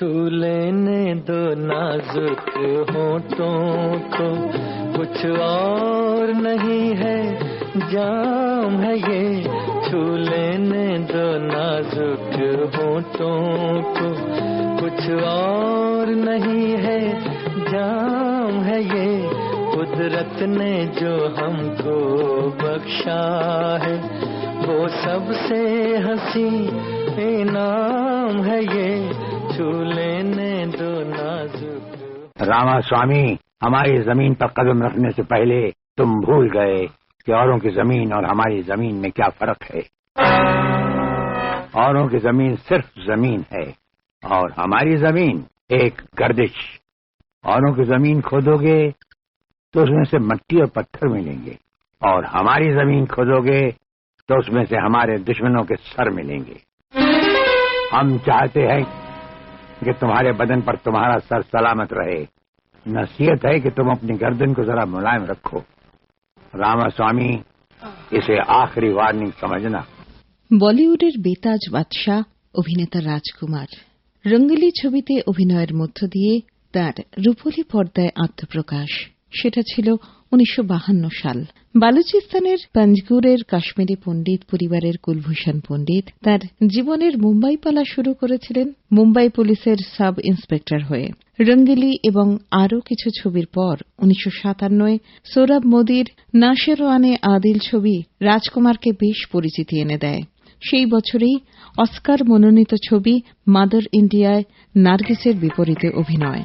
छू लेने दो नाजुक होठों को। कुछ और नहीं है, जाम है ये। छू लेने दो नाजुक होठों को। कुछ और नहीं है, जाम है ये। कुदरत ने जो हमको बख्शा है, वो सबसे हँसी इनाम है ये। रामा स्वामी, हमारी ज़मीन पर कदम रखने से पहले तुम भूल गए कि औरों की ज़मीन और हमारी ज़मीन में क्या फ़र्क है। औरों की ज़मीन सिर्फ़ ज़मीन है और हमारी ज़मीन एक गर्दिश। औरों की ज़मीन खोदोगे तो उसमें से मिट्टी और पत्थर मिलेंगे और हमारी ज़मीन खोदोगे तो उसमें से हमारे दुश्मनों के सर मिलेंगे। हम चाहते हैं कि तुम्हारे बदन पर तुम्हारा सर सलामत रहे नसीहत है कि तुम अपनी गर्दन को जरा मुलायम रखो रामा स्वामी इसे आखिरी वार्निंग समझना বলিউডের বেতাজ বাদশাহ অভিনেতা রাজকুমার রঙ্গলি ছবিতে অভিনয়ের মধ্য দিয়ে তার রূপলী পর্দায় আত্মপ্রকাশ সেটা ছিল উনিশশো সাল। বালুচিস্তানের পঞ্জগুরের কাশ্মীরি পণ্ডিত পরিবারের কুলভূষণ পণ্ডিত তার জীবনের মুম্বাই পালা শুরু করেছিলেন মুম্বাই পুলিশের সাব ইন্সপেক্টর হয়ে। রঙ্গিলি এবং আরও কিছু ছবির পর উনিশশো সাতান্নয় সৌরভ মোদীর নাসের ওয়ানে আদিল ছবি রাজকুমারকে বেশ পরিচিতি এনে দেয়। সেই বছরেই অস্কার মনোনীত ছবি মাদার ইন্ডিয়ায় নার্গিসের বিপরীতে অভিনয়।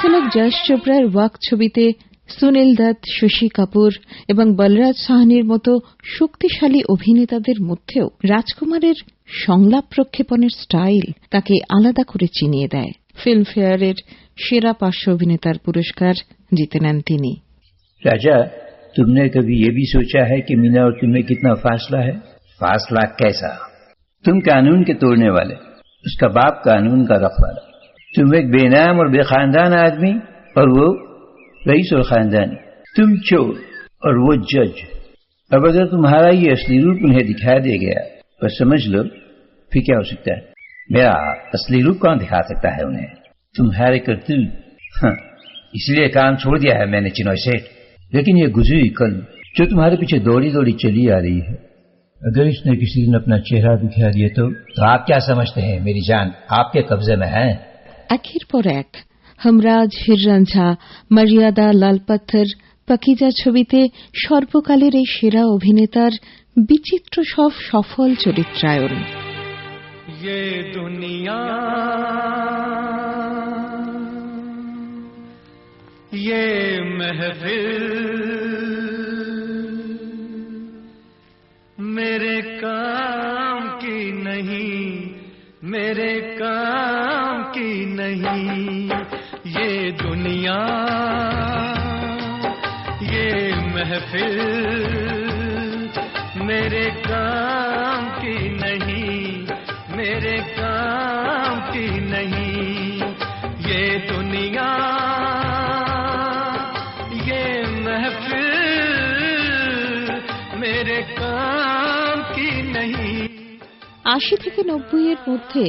পরিচালক জয়শ চোপড়ার ওয়াক ছবিতে সুনীল দত্ত শশী কাপুর এবং বলরাজ সাহানির মতো শক্তিশালী অভিনেতাদের মধ্যেও রাজকুমারের সংলাপ প্রক্ষেপণের স্টাইল তাকে আলাদা করে চিনিয়ে দেয় ফিল্মফেয়ারের সেরা পার্শ্ব অভিনেতার পুরস্কার জিতে নেন তিনি राजा तुमने कभी ये भी सोचा है कि मीना और तुम्हें कितना फासला है फासला कैसा तुम कानून के तोड़ने वाले उसका बाप कानून का रखवाला तुम एक बेनाम और बेखानदान आदमी और वो रईस और खानदानी तुम चोर और वो जज अब अगर तुम्हारा ये असली रूप उन्हें दिखा दिया गया तो समझ लो फिर क्या हो सकता है मेरा असली रूप कौन दिखा सकता है उन्हें तुम्हारे करतूत हाँ, इसलिए काम छोड़ दिया है मैंने चिनोय सेठ लेकिन ये गुजरी कल जो तुम्हारे पीछे दौड़ी दौड़ी चली आ रही है अगर इसने किसी दिन अपना चेहरा दिखा दिया तो, तो आप क्या समझते हैं मेरी जान आपके कब्जे में है একের পর এক হমরাজ হিররাঞ্ঝা মর্যাদা লাল পাথর পাকিজা ছবিতে সর্বকালের এই সেরা অভিনেতার বিচিত্র সব সফল চরিত্রায়ন ये दुनिया ये महफिल मेरे काम की नहीं मेरे काम की नहीं ये दुनिया ये महफिल मेरे काम की नहीं मेरे काम की नहीं ये दुनिया ये महफिल मेरे काम की नहीं আশি থেকে নব্বই এর মধ্যে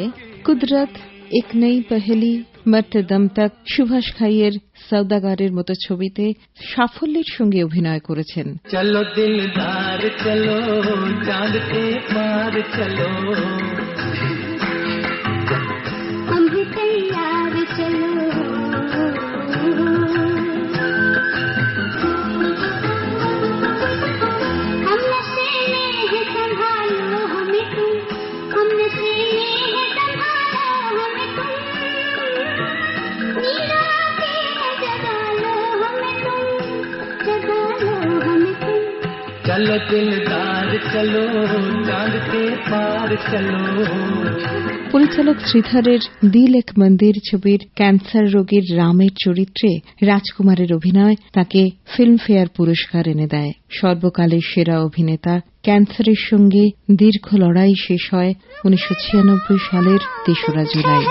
কুদরত এক নই পহেলি মর্ত দম তক সুভাষ খাইয়ের সৌদাগারের মতো ছবিতে সাফল্যের সঙ্গে অভিনয় করেছেন। চলো দিলদার, চলো চাঁদ পার, চলো। चलो दिलदार चलो चांद के पार चलो পরিচালক শ্রীধরের দিল এক মন্দির ছবির ক্যান্সার রোগীর রামের চরিত্রে রাজকুমারের অভিনয় তাকে ফিল্মফেয়ার পুরস্কার এনে দেয় সর্বকালের সেরা অভিনেতা ক্যান্সারের সঙ্গে দীর্ঘ লড়াই শেষ হয় উনিশশো সালের তেসরা জুলাই